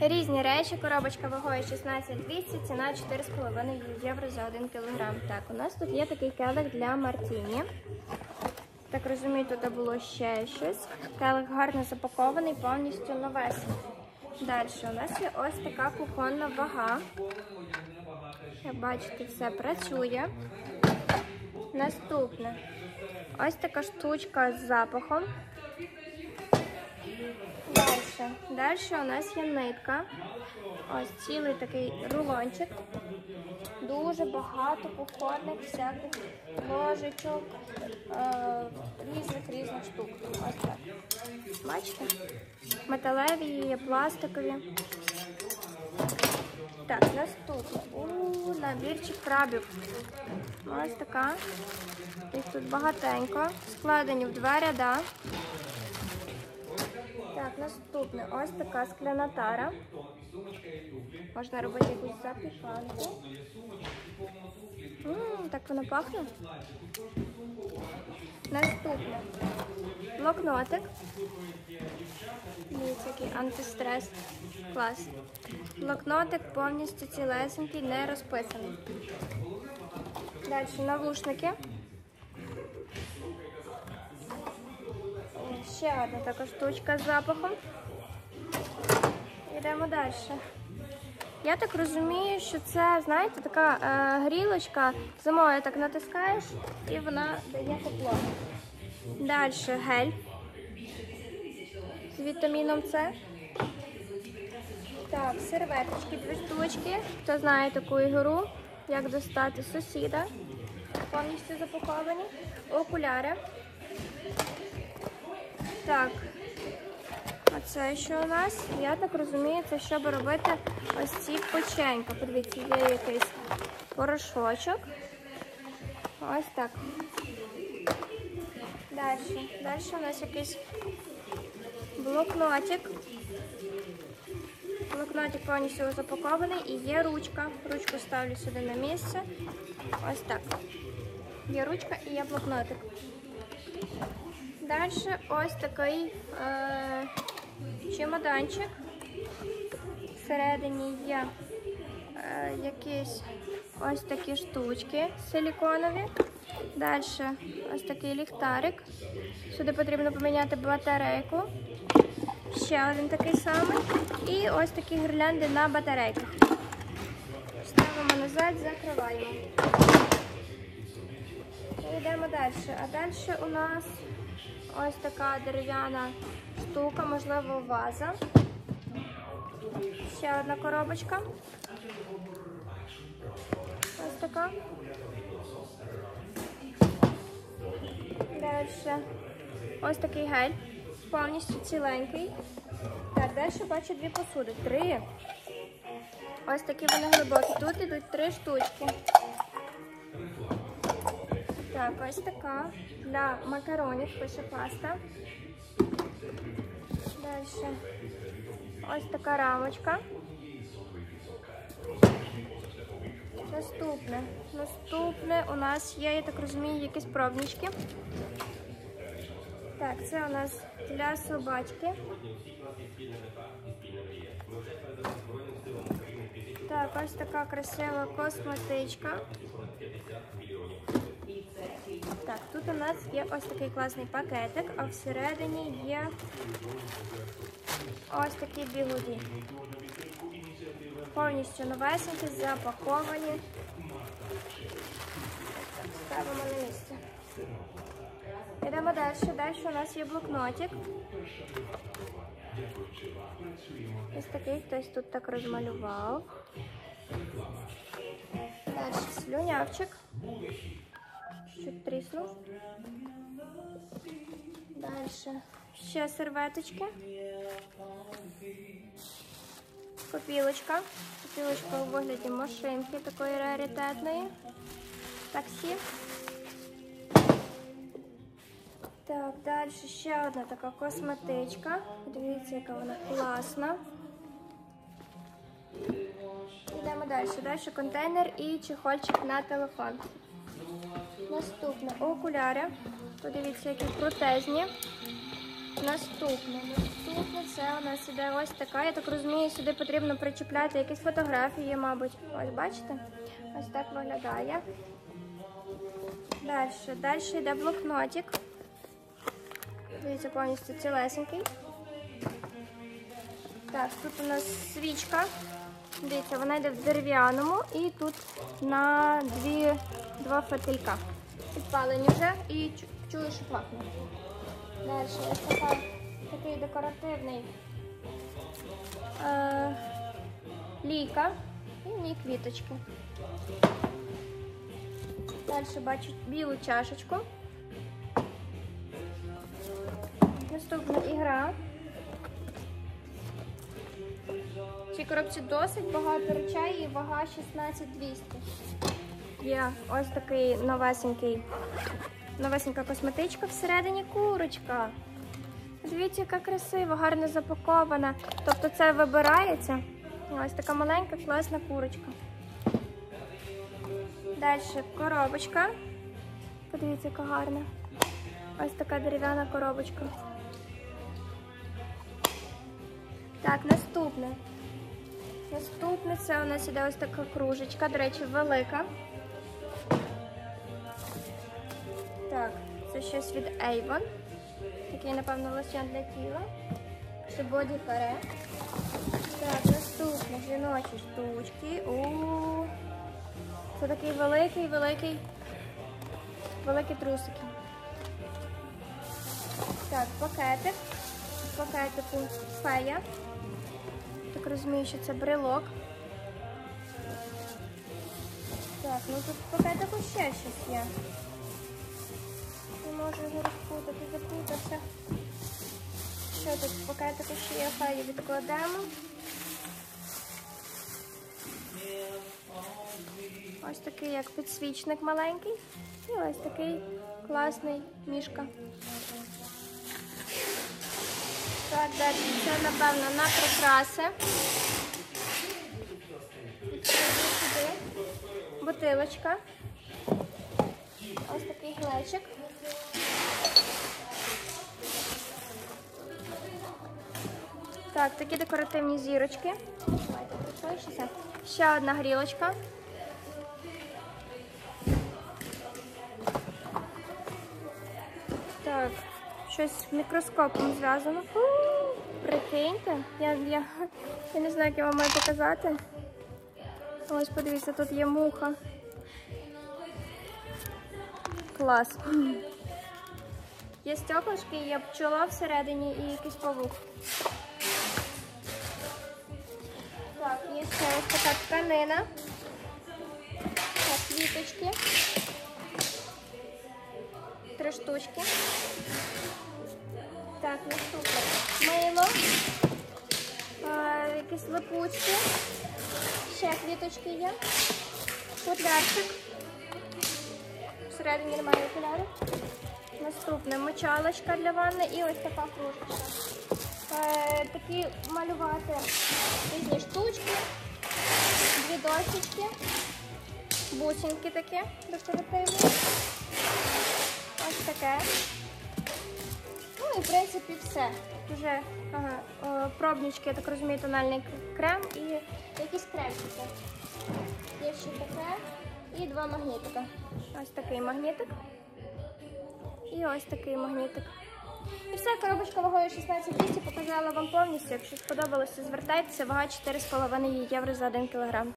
Різні речі, коробочка вагою 16200, ціна 4,5 євро за 1 кг. Так, у нас тут є такий келих для Мартіні. Так розумію, тут було ще щось. Келих гарно запакований, повністю новесенький. Далі у нас є ось така кухонна вага. Як бачите, все працює. Наступне. Ось така штучка з запахом. Далі. Далі у нас є нитка. Ось цілий такий рулончик. Дуже багато кухонних всяких ложечок, е, різних різних штук. Ось так. Бачите? Металеві, пластикові. Так, наступне. У, набірчик крабів. Ось така. Їх тут багатенько. Складені в два ряда. Так, наступне ось така скляна тара. Можна робити якусь запіканку. Ммм, так воно пахне. Наступне блокнотик. Дивіться, який антистрес. Клас. Блокнотик повністю цілесенький, не розписаний. Далі навушники. Ще одна така штучка з запахом. Йдемо далі. Я так розумію, що це, знаєте, така е, грілочка. Зимою так натискаєш і вона дає тепло. Далі гель з вітаміном С. Так, серветочки, дві штучки. Хто знає таку ігру, як достати сусіда. Повністю запаковані. Окуляри. Так, а це що у нас? Я так розумію, це щоб робити ось ці печенька. Подивіться, є якийсь порошочок. Ось так. Далі. Далі у нас якийсь блокнотик. Блокнотик повністю запакований і є ручка. Ручку ставлю сюди на місце. Ось так. Є ручка і є блокнотик. Далі ось такий е, чемоданчик. Всередині є е, якісь ось такі штучки силіконові. Далі ось такий ліхтарик. Сюди потрібно поміняти батарейку. Ще один такий самий. І ось такі гірлянди на батарейках. Ставимо назад, закриваємо. І йдемо далі. А далі у нас ось така дерев'яна штука, можливо, ваза. Ще одна коробочка. Ось така. Далі. Ось такий гель. Повністю ціленький. Так, далі бачу дві посуди. Три. Ось такі вони глибокі. Тут ідуть три штучки. Так, ось така для макаронів пише паста. Далі ось така рамочка. Наступне. Наступне у нас є, я так розумію, якісь пробнички. Так, це у нас для собачки. Так, ось така красива косметичка. Так, тут у нас є ось такий класний пакетик, а всередині є ось такі бігуді. Повністю новесенькі, запаковані. Ставимо на місце. Йдемо далі. Далі у нас є блокнотик. Ось такий хтось тут так розмалював. Далі слюнявчик. Чуть тріснув. Далі ще серветочки. Копілочка. Копілочка у вигляді машинки такої раритетної. Таксі. Так, далі ще одна така косметичка. Дивіться, яка вона класна. Йдемо далі. Далі контейнер і чехольчик на телефон. Наступне окуляри. Подивіться, які крутезні. Наступне. Наступне. це у нас іде ось така. Я так розумію, сюди потрібно причіпляти якісь фотографії, мабуть. Ось бачите? Ось так виглядає. Далі. Далі йде блокнотик. Дивіться, повністю цілесенький. Так, тут у нас свічка. Дивіться, вона йде в дерев'яному і тут на дві, два фитилька. Підпалені вже і чую, що пахне. Далі ось такий декоративний е, лійка і в ній квіточки. Далі бачу білу чашечку. Наступна ігра. В цій коробці досить багато речей і вага 16200. Є ось такий новесенький, новесенька косметичка всередині курочка. Дивіться, яка красива, гарно запакована. Тобто це вибирається. Ось така маленька, класна курочка. Далі коробочка. Подивіться, яка гарна. Ось така дерев'яна коробочка. Так, наступне. Наступне це у нас іде ось така кружечка, до речі, велика. Це щось від Avon. Такий, напевно, лосьон для тіла. Це Body Care. Так, наступне жіночі штучки. У це такий великий, великий, великі трусики. Так, пакетик. Пакетику фея. Так розумію, що це брелок. Так, ну тут пакетику ще щось є. Можу його розпутати, запутався. Що тут пакетику ще є? Фею відкладемо. Ось такий як підсвічник маленький. І ось такий класний мішка. Так, далі це, напевно, на прикраси. Бутилочка. Ось такий глечик. Так, такі декоративні зірочки. Ще одна грілочка. Так, щось мікроскопом зв'язано. Прикиньте, я, я, я не знаю, як я вам маю показати. Ось подивіться, тут є муха. Клас. Є стеклышки, є пчола всередині і якийсь павук. Так, є ще ось така тканина. Так, квіточки. Три штучки. Так, наступне. Мило. А, якісь липучки. Ще квіточки є. Футлярчик. Всередині немає окулярів. Наступне мочалочка для ванни і ось така кружечка. Е, такі малювати різні штучки, дві дощечки, бусинки такі декоративні. Ось таке. Ну і в принципі все. Вже ага, пробнички, я так розумію, тональний крем і якісь кремчики. Є ще таке і два магнітика. Ось такий магнітик. І ось такий магнітик. І все, коробочка вагою 16200 показала вам повністю. Якщо сподобалося, звертайтеся, вага 4,5 євро за 1 кг.